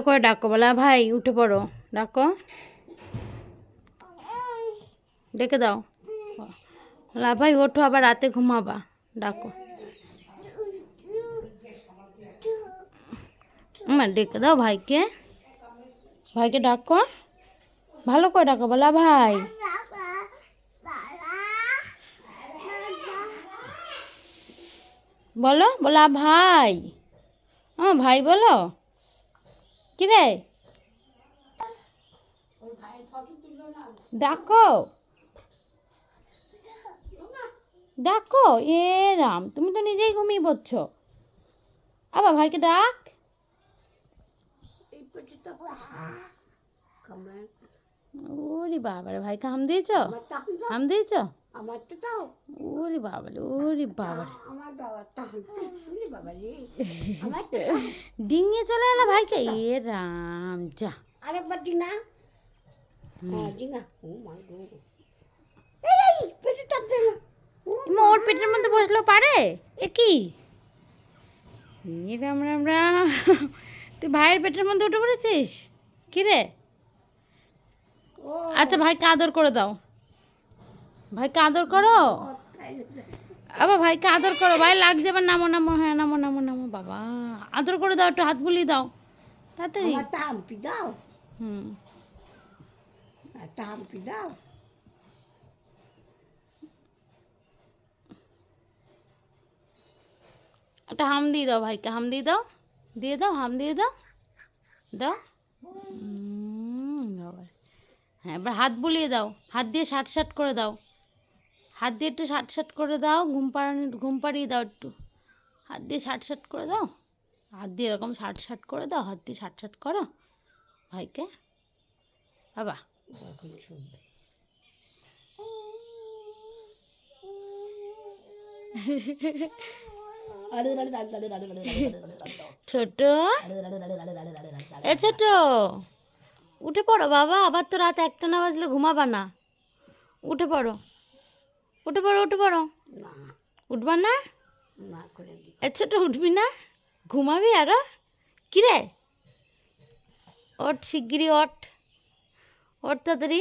করে ডাকো বলা, ভাই, উঠে পড়ো, ডাকো। ডেকে দাও। বলা, ভাই, ওঠো, আবার রাতে ঘুমাবা। ডাকো। মা, ডেকে দাও ভাইকে। ভাইকে ডাকো। ভালো করে ডাকো, বলা, ভাই। বলো, বলা, ভাই। হ্যাঁ ভাই বলো। কি রে? ডাকো। ডাকো। এ রাম, তুমি তো নিজেই ঘুমিয়ে পড়ছো। আবার ভাইকে ডাক। ওরে বাবারে ভাই হাম দিয়েছ? হাম দিয়েছ? আমারটা দাও। ওরে বাবারে ওরে বাবারে। আমার তাহলে বাবা রে ডিঙিয়ে চলে এলো ভাইকে? এ রাম যা। আরেকবার ডিঙা। হ্যাঁ ডিঙা। ও মা গো। এই পেটে চাপ দে না। ওর পেটের মধ্যে বসল পারে? এ কি? রাম রাম রাম। তুই ভাইয়ের পেটের মধ্যে উঠে পড়েছিস? কি রে? আচ্ছা ভাইকে আদর করে দাও। ভাইকে আদর করো। আবার ভাইকে আদর করো। ভাই লাগছে এবার নামো নামো হ্যাঁ নামো নামো নামো বাবা। আদর করে দাও একটু হাত বুলিয়ে দাও। তাড়াতাড়ি। তাহাম্পি দাও। হুম। তাহাম্পি দাও। একটা হাম দিয়ে দাও ভাইকে। হাম দিয়ে দাও। দিয়ে দাও হাম দিয়ে দাও। দাও। হ্যাঁ এবার হাত বুলিয়ে দাও। হাত দিয়ে শাট শাট করে দাও। হাত দিয়ে একটু শাট শাট করে দাও, ঘুম পাড়ানি, ঘুম পাড়িয়ে দাও একটু। হাত দিয়ে শাট শাট করে দাও, হাত দিয়ে এরকম শাট শাট করে দাও, হাত দিয়ে শাট শাট করো। ভাইকে? বাবা। ছোট এ ছোট উঠে পড়ো বাবা, আবার তো রাত একটা না বাজলে ঘুমাবা না। উঠে পড়ো। উঠে পড়ো উঠে পড়ো। না। উঠবা না? না করে ছোট উঠবি না? ঘুমাবি আরও? কিরে? ওট শিগগিরি ওট ওট তাড়াতাড়ি।